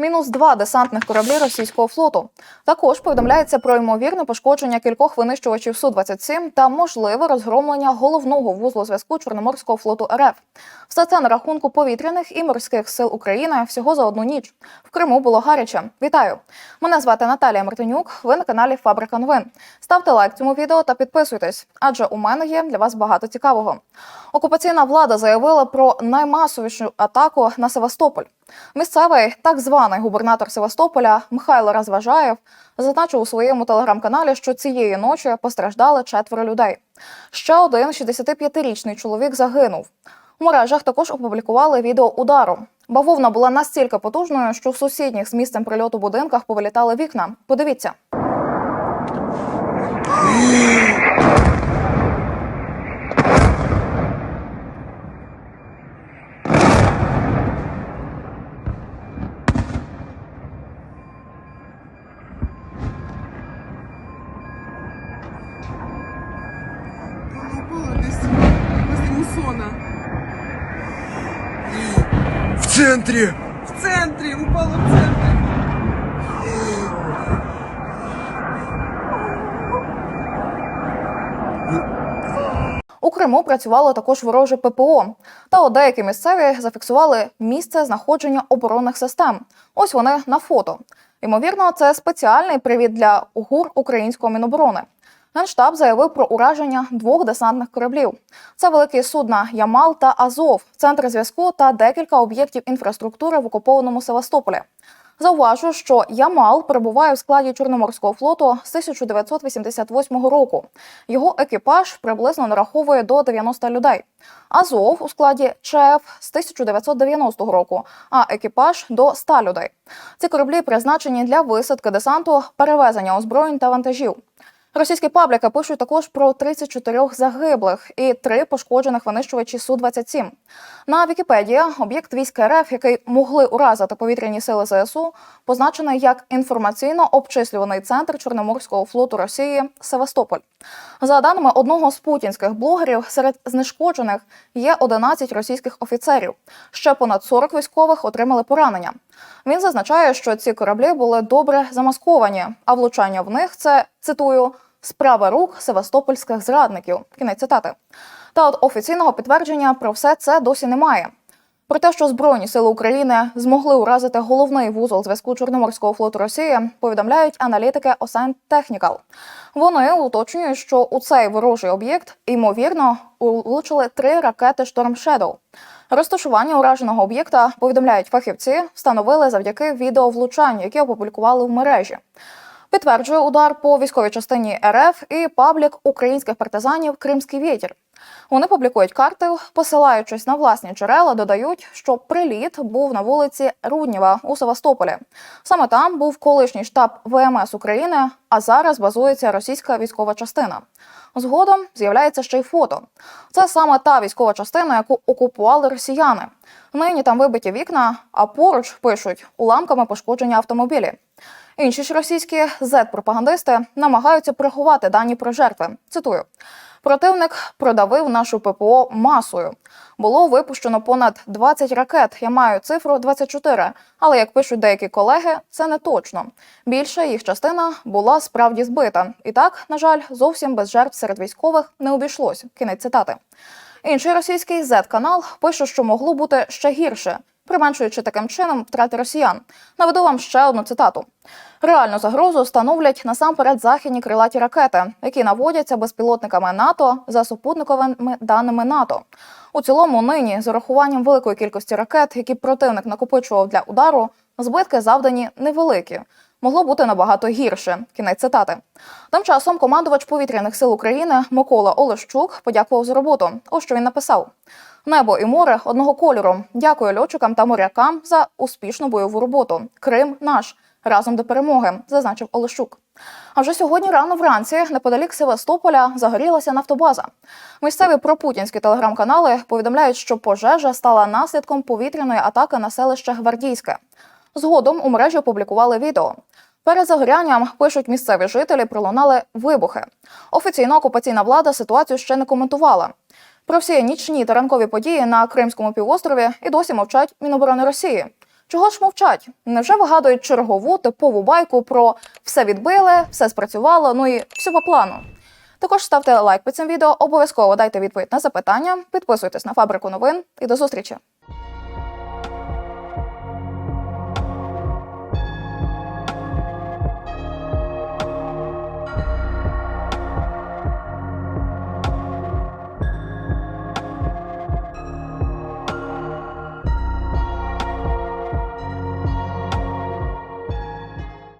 Мінус два десантних кораблі російського флоту. Також повідомляється про ймовірне пошкодження кількох винищувачів су 27 та можливе розгромлення головного вузлу зв'язку Чорноморського флоту РФ. Все це на рахунку повітряних і морських сил України всього за одну ніч. В Криму було гаряче. Вітаю! Мене звати Наталія Мартинюк. Ви на каналі Фабрика новин. Ставте лайк цьому відео та підписуйтесь, адже у мене є для вас багато цікавого. Окупаційна влада заявила про наймасовішу атаку на Севастополь. Місцевий так званий губернатор Севастополя Михайло Розважаєв зазначив у своєму телеграм-каналі, що цієї ночі постраждали четверо людей. Ще один 65-річний чоловік загинув. У мережах також опублікували відео удару. Бавовна була настільки потужною, що в сусідніх з місцем прильоту будинках повилітали вікна. Подивіться. Возле. В центре! В центрі, упала в центрі. У Криму працювало також вороже ППО. Та от деякі місцеві зафіксували місце знаходження оборонних систем. Ось вони на фото. Ймовірно, це спеціальний привід для ГУР українського міноборони. Генштаб заявив про ураження двох десантних кораблів. Це великі судна Ямал та Азов, центр зв'язку та декілька об'єктів інфраструктури в окупованому Севастополі. Зауважу, що Ямал перебуває в складі Чорноморського флоту з 1988 року. Його екіпаж приблизно нараховує до 90 людей. Азов у складі ЧФ з 1990 року, а екіпаж до 100 людей. Ці кораблі призначені для висадки десанту, перевезення озброєнь та вантажів. Російські пабліки пишуть також про 34 загиблих і 3 пошкоджених винищувачі Су-27. На Вікіпедії об'єкт військ РФ, який могли уразити повітряні сили ЗСУ, позначений як інформаційно-обчислюваний центр Чорноморського флоту Росії Севастополь. За даними одного з путінських блогерів, серед знешкоджених є 11 російських офіцерів. Ще понад 40 військових отримали поранення. Він зазначає, що ці кораблі були добре замасковані, а влучання в них це цитую справа рук севастопольських зрадників. Кінець цитати. Та от офіційного підтвердження про все це досі немає. Про те, що Збройні сили України змогли уразити головний вузол зв'язку Чорноморського флоту Росії, повідомляють аналітики Осайн Technical. Вони уточнюють, що у цей ворожий об'єкт ймовірно влучили три ракети Storm Shadow. Розташування ураженого об'єкта повідомляють фахівці, встановили завдяки відеовлучанню, які опублікували в мережі. Підтверджує удар по військовій частині РФ і паблік українських партизанів Кримський вітер. Вони публікують карти, посилаючись на власні джерела, додають, що приліт був на вулиці Руднєва у Севастополі. Саме там був колишній штаб ВМС України, а зараз базується російська військова частина. Згодом з'являється ще й фото. Це саме та військова частина, яку окупували росіяни. Нині там вибиті вікна, а поруч пишуть уламками пошкодження автомобілі. Інші ж російські зет-пропагандисти намагаються приховати дані про жертви. Цитую. Противник продавив нашу ППО масою. Було випущено понад 20 ракет. Я маю цифру 24, але як пишуть деякі колеги, це не точно. Більша їх частина була справді збита. І так, на жаль, зовсім без жертв серед військових не обійшлось. Кінець цитати. Інший російський Z-канал пише, що могло бути ще гірше, применшуючи таким чином втрати росіян. Наведу вам ще одну цитату. Реальну загрозу становлять насамперед західні крилаті ракети, які наводяться безпілотниками НАТО за супутниковими даними НАТО. У цілому, нині з урахуванням великої кількості ракет, які противник накопичував для удару, збитки завдані невеликі. Могло бути набагато гірше. Кінець цитати. Тим часом командувач повітряних сил України Микола Олещук подякував за роботу. Ось що він написав: Небо і море одного кольору. Дякую льотчикам та морякам за успішну бойову роботу. Крим наш. Разом до перемоги, зазначив Олещук. А вже сьогодні рано вранці, неподалік Севастополя, загорілася нафтобаза. Місцеві пропутінські телеграм-канали повідомляють, що пожежа стала наслідком повітряної атаки на селище Гвардійське. Згодом у мережі опублікували відео. Перед загорянням пишуть місцеві жителі, пролунали вибухи. Офіційно окупаційна влада ситуацію ще не коментувала. Про всі нічні та ранкові події на Кримському півострові і досі мовчать Міноборони Росії. Чого ж мовчать? Невже вигадують чергову типову байку про все відбили, все спрацювало, ну і все по плану? Також ставте лайк під цим відео, обов'язково дайте відповідь на запитання, підписуйтесь на фабрику новин і до зустрічі.